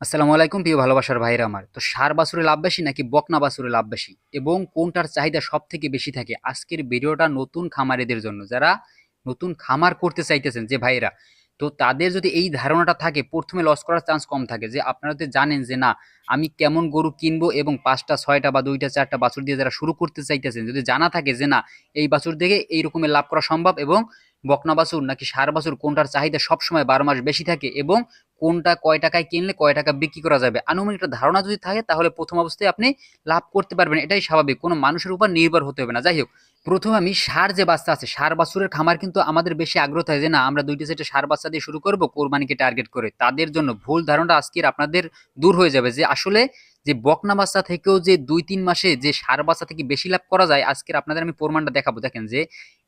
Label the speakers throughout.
Speaker 1: আসসালামু আলাইকুম প্রিয় ভালোবাসার ভাইরা আমার। তো সার বাছুরে লাভ বেশি নাকি বকনা বাছুরে লাভ বেশি? এবং কোনটার চাহিদা সব থেকে বেশি থাকে? আজকের ভিডিওটা নতুন খামারেদের জন্য। যারা নতুন খামার করতে চাইতেছেন যে ভাইরা তো তাদের যদি এই ধারণাটা থাকে, প্রথমে লস করার চান্স কম থাকে যে আপনারা তো জানেন যে না, আমি কেমন গরু কিনবো এবং পাঁচটা, ছয়টা বা দুইটা, চারটা বাছুর দিয়ে যারা শুরু করতে চাইতেছেন, যদি জানা থাকে যে না, এই বাছুর থেকে এই রকমের লাভ করা সম্ভব এবং বকনা বাছুর নাকি সার বাছুর কোনটার চাহিদা সবসময় বারো মাস বেশি থাকে এবং কোনটা কয় টাকায় কিনলে কয় টাকা বিক্রি করা যাবে? আনুমানিক একটা ধারণা যদি থাকে, তাহলে প্রথম অবস্থায় আপনি লাভ করতে পারবেন। এটাই স্বাভাবিক, কোনো মানুষের উপর নির্ভর হতে হবে না। যাই হোক, প্রথমে আমি সার যে বাচ্চা আছে, সার বাছুরের খামার কিন্তু আমাদের বেশি আগ্রহ থাকে যে, না, আমরা দুইটা সেটে সার বাচ্চা দিয়ে শুরু করব, কোরবানিকে টার্গেট করে। তাদের জন্য ভুল ধারণা আজকের আপনাদের দূর হয়ে যাবে যে, আসলে যে বকনা বাচ্চা থেকেও যে দুই তিন মাসে যে সার বাচ্চা থেকে বেশি লাভ করা যায়, আজকের আপনাদের আমি প্রমাণটা দেখাবো। দেখেন যে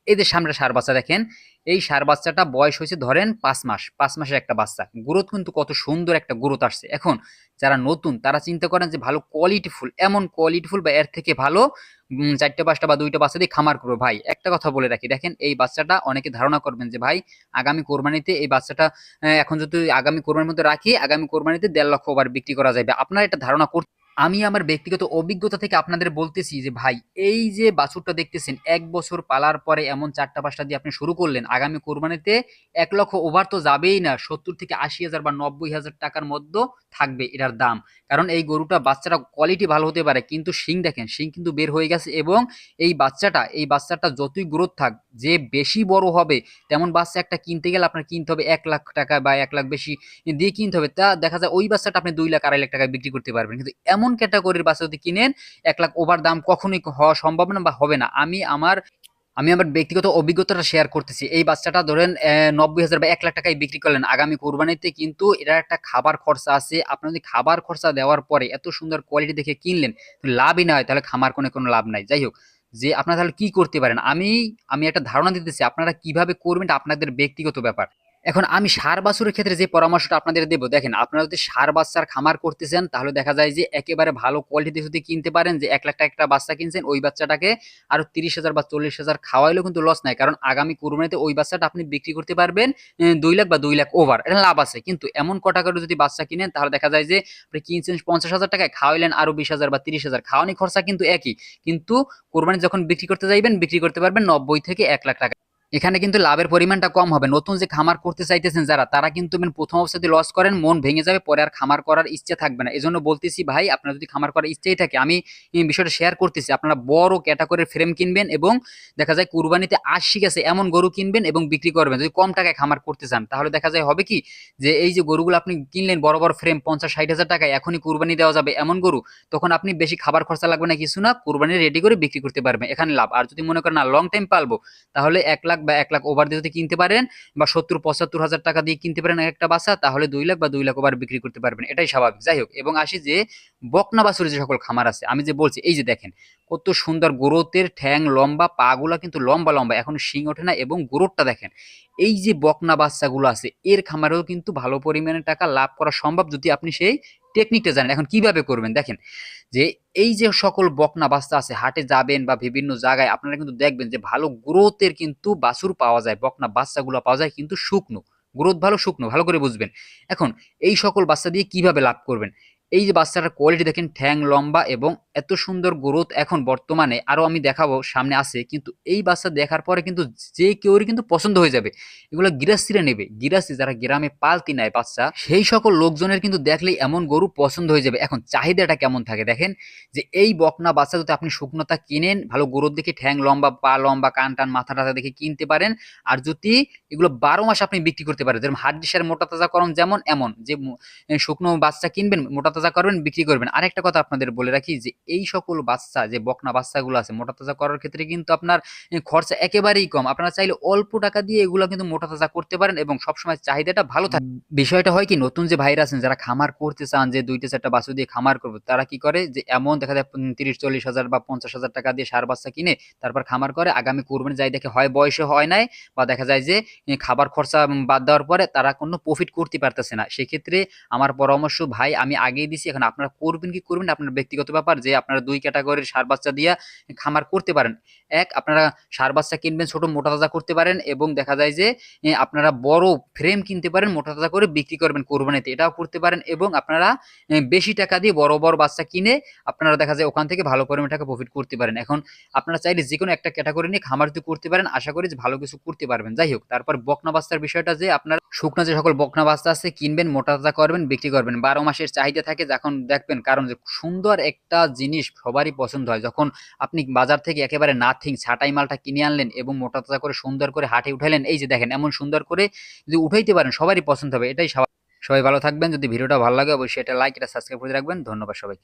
Speaker 1: এই যে সামনে সার বাচ্চা দেখেন, এই সার বাচ্চাটা বয়স হয়েছে ধরেন পাঁচ মাস, পাঁচ মাসের একটা বাচ্চা। গ্রোথ কিন্তু কত সুন্দর একটা গ্রোথ আসছে। এখন যারা নতুন, তারা চিন্তা করেন যে ভালো কোয়ালিটিফুল এমন কোয়ালিটিফুল বা এর থেকে ভালো চারটে পাঁচটা বা দুইটা বাচ্চা দিয়ে খামার করব। ভাই, একটা কথা বলে রাখি, দেখেন এই বাচ্চাটা অনেকে ধারণা করবেন যে ভাই, আগামী কোরবানিতে এই বাচ্চাটা এখন যদি আগামী কোরবানির মধ্যে রাখি, আগামী কোরবানিতে দেড় লক্ষ ওভার বিক্রি করা যাবে। আপনার এটা ধারণা করতে আমি আমার ব্যক্তিগত অভিজ্ঞতা থেকে আপনাদের বলতেছি যে, ভাই, এই যে বাছুরটা দেখতেছেন, এক বছর পালার পরে এমন চারটা পাঁচটা দিয়ে আপনি শুরু করলেন, আগামী কোরবানিতে এক লক্ষ ওভার তো যাবেই না, সত্তর থেকে আশি হাজার বা নব্বই হাজার টাকার মধ্যে থাকবে এটার দাম। কারণ এই গরুটা বাচ্চাটা কোয়ালিটি ভালো হতে পারে, কিন্তু শিং দেখেন, শিং কিন্তু বের হয়ে গেছে এবং এই বাচ্চাটা এই বাচ্চাটা যতই গ্রোথ থাক যে বেশি বড় হবে, তেমন বাচ্চা একটা কিনতে গেলে আপনার কিনতে হবে এক লাখ টাকা বা এক লাখ বেশি দিয়ে কিনতে হবে। তা দেখা যায় ওই বাচ্চাটা আপনি দুই লাখ, আড়াই লাখ টাকায় বিক্রি করতে পারবেন। কিন্তু এমন ক্যাটাগরির বাচ্চা যদি কিনেন, এক লাখ ওভার দাম কখনোই হওয়া সম্ভব না বা হবে না। আমি আমার আমি আমার ব্যক্তিগত অভিজ্ঞতাটা শেয়ার করতেছি। এই বাচ্চাটা ধরেন নব্বই হাজার বা এক লাখ টাকায় বিক্রি করলেন। আগামী কোরবানিতে কিন্তু এটার একটা খাবার খরচা আছে। আপনার যদি খাবার খরচা দেওয়ার পরে এত সুন্দর কোয়ালিটি দেখে কিনলেন লাভই না হয়। তাহলে খামার কোনো কোনো লাভ নাই। যাই হোক যে আপনারা তাহলে কি করতে পারেন? আমি আমি একটা ধারণা দিতেছি, আপনারা কীভাবে করবেন আপনাদের ব্যক্তিগত ব্যাপার। এখন আমি সার বাছুরের ক্ষেত্রে যে পরামর্শটা আপনাদের দেবো, দেখেন আপনারা যদি সার বাচ্চার খামার করতেছেন, তাহলে দেখা যায় যে একেবারে ভালো কোয়ালিটিতে যদি কিনতে পারেন, যে এক লাখ টাকা একটা বাচ্চা কিনছেন, ওই বাচ্চাটাকে আরও তিরিশ হাজার বা চল্লিশ হাজার খাওয়াইলেও কিন্তু লস নাই। কারণ আগামী কুরবানিতে ওই বাচ্চাটা আপনি বিক্রি করতে পারবেন দুই লাখ বা দুই লাখ ওভার এটা লাভ আছে। কিন্তু এমন কটা করে যদি বাচ্চা কিনেন, তাহলে দেখা যায় যে আপনি কিনছেন পঞ্চাশ হাজার টাকায়, খাওয়াইলেন আরও বিশ হাজার বা তিরিশ হাজার। খাওয়ানি খরচা কিন্তু একই। কিন্তু কোরবানি যখন বিক্রি করতে যাইবেন, বিক্রি করতে পারবেন নব্বই থেকে এক লাখ টাকা। এখানে কিন্তু লাভের পরিমাণটা কম হবে। নতুন যে খামার করতে চাইতেছেন যারা, তারা কিন্তু প্রথম অবস্থাতে লস করেন, মন ভেঙে যাবে, পরে আর খামার করার ইচ্ছে থাকবে না। এজন্য বলতেছি ভাই, আপনার যদি খামার করার ইচ্ছেই থাকে, আমি বিষয়টা শেয়ার করতেছি। আপনারা বড় ক্যাটাগরির ফ্রেম কিনবেন এবং দেখা যায় কুরবানিতে আশি গেছে এমন গরু কিনবেন এবং বিক্রি করবেন। যদি কম টাকায় খামার করতে চান, তাহলে দেখা যায় হবে কি যে এই যে গরুগুলো আপনি কিনলেন, বড় বড় ফ্রেম পঞ্চাশ, ষাট হাজার টাকায়, এখনই কুরবানি দেওয়া যাবে এমন গরু, তখন আপনি বেশি খাবার খরচা লাগবে না, কিছু না, কুরবানি রেডি করে বিক্রি করতে পারবেন, এখানে লাভ। আর যদি মনে করেন, না লং টাইম পালবো তাহলে এক লাখ বা এক লাখ ওভার দিয়ে কিনতে পারেন বা সত্তর, পঁচাত্তর হাজার টাকা দিয়ে কিনতে পারেন এক একটা বাচ্চা তাহলে দুই লাখ বা দুই লাখ ওভার বিক্রি করতে পারবেন। এটাই স্বাভাবিক। যাই হোক, এবং আসি যে বকনা বাছুরের যে সকল খামার আছে, আমি যে বলছি, এই যে দেখেন, কত সুন্দর গ্রোথের ঠ্যাং, লম্বা পাগুলা কিন্তু লম্বা লম্বা, এখন শিং ওঠে না এবং গ্রোথটা দেখেন, এই যে বকনা বাচ্চাগুলো আছে, এর খামারেও কিন্তু ভালো পরিমাণে টাকা লাভ করা সম্ভব যদি আপনি সেই টেকনিকটা জানেন। এখন কীভাবে করবেন? দেখেন, যে এই যে সকল বকনা বাস্তা আছে, হাটে যাবেন বা বিভিন্ন জায়গায় আপনারা কিন্তু দেখবেন যে ভালো গ্রোথের কিন্তু বাছুর পাওয়া যায় বকনা বাচ্চাগুলো পাওয়া যায় কিন্তু শুকনো। গ্রোথ ভালো শুকনো, ভালো করে বুঝবেন। এখন এই সকল বাচ্চা দিয়ে কীভাবে লাভ করবেন? এই যে বাচ্চাটার কোয়ালিটি দেখেন, ঠ্যাং লম্বা এবং এত সুন্দর গ্রোথ এখন বর্তমানে আরও আমি দেখাবো, সামনে আছে। কিন্তু এই বাচ্চা দেখার পরে কিন্তু যে কেউরই কিন্তু পছন্দ হয়ে যাবে। এগুলো গিরাসিরা নেবে। গিরাসি যারা গ্রামে পালতি নেয় বাচ্চা, সেই সকল লোকজনের কিন্তু দেখলেই এমন গরু পছন্দ হয়ে যাবে। এখন চাহিদাটা কেমন থাকে? দেখেন যে এই বকনা বাচ্চা যদি আপনি শুকনোতা কিনেন, ভালো গরুর দেখে ঠ্যাং লম্বা, পা লম্বা, কান টান, মাথা টাথা দেখে কিনতে পারেন। আর যদি এগুলো বারো মাস আপনি বিক্রি করতে পারেন যেমন হাড্ডি সার মোটা তাজা করম যেমন, এমন যে শুকনো বাচ্চা কিনবেন, মোটা তাজা করবেন, বিক্রি করবেন। আরেকটা কথা আপনাদের বলে রাখি যে, এই সকল বাচ্চা, যে বকনা বাচ্চাগুলো আছে মোটা তাজা করার ক্ষেত্রে কিন্তু আপনার খরচা একেবারেই কম। আপনারা চাইলে অল্প টাকা দিয়ে এগুলো কিন্তু মোটা তাজা করতে পারেন এবং সবসময় চাহিদাটা ভালো থাকে। বিষয়টা হয় কি, নতুন যে ভাইরা আছেন, যারা খামার করতে চান, যে দুইটা, চারটা বাছু দিয়ে খামার করব, তারা কি করে? যে এমন দেখা যায় তিরিশ, চল্লিশ হাজার বা পঞ্চাশ হাজার টাকা দিয়ে সার বাচ্চা কিনে তারপর খামার করে, আগামী কোরবানি যাই দেখে হয়, বয়সে হয় নাই বা দেখা যায় যে খাবার খরচা বাদ দেওয়ার পরে তারা কোনো প্রফিট করতে পারতেছে না। সেক্ষেত্রে আমার পরামর্শ, ভাই, আমি আগেই দিছি, এখন আপনারা করবেন কি করবেন আপনার ব্যক্তিগত ব্যাপার যে আপনারা দুই ক্যাটাগরির সার বাচ্চা দিয়া খামার করতে পারেন। এক, আপনারা সার বাচ্চা কিনবেন, ছোট মোটা তাজা করতে পারেন এবং দেখা যায় যে আপনারা বড় ফ্রেম কিনতে পারেন, মোটা তাজা করে বিক্রি করবেন কোরবানিতে, এটাও করতে পারেন এবং আপনারা বেশি টাকা দিয়ে বড় বড় বাচ্চা কিনে আপনারা দেখা যায় ওখান থেকে ভালো পরিমাণে টাকা প্রফিট করতে পারেন। এখন আপনারা চাইলে যে কোনো একটা ক্যাটাগরি নিয়ে খামার যদি করতে পারেন, আশা করি যে ভালো কিছু করতে পারবেন। যাই হোক, তারপর বকনা বাচ্চার বিষয়টা যে আপনার শুকনা যে সকল বকনা বাচ্চা আছে, কিনবেন, মোটা তাজা করবেন, বিক্রি করবেন। বারো মাসের চাহিদা থাকে যখন দেখবেন কারণ যে সুন্দর একটা জিনিস সবারই পছন্দ হয়। যখন আপনি বাজার থেকে একেবারে নাথিং ছাটাই মালটা কিনে আনলেন এবং মোটা করে সুন্দর করে হাটে উঠাইলেন এই যে দেখেন এমন সুন্দর করে যদি উঠাইতে পারেন, সবারই পছন্দ হবে। এটাই সবাই ভালো থাকবেন। যদি ভিডিওটা ভালো লাগে, অবশ্যই এটা লাইক এটা সাবস্ক্রাইব করে রাখবেন। ধন্যবাদ সবাইকে।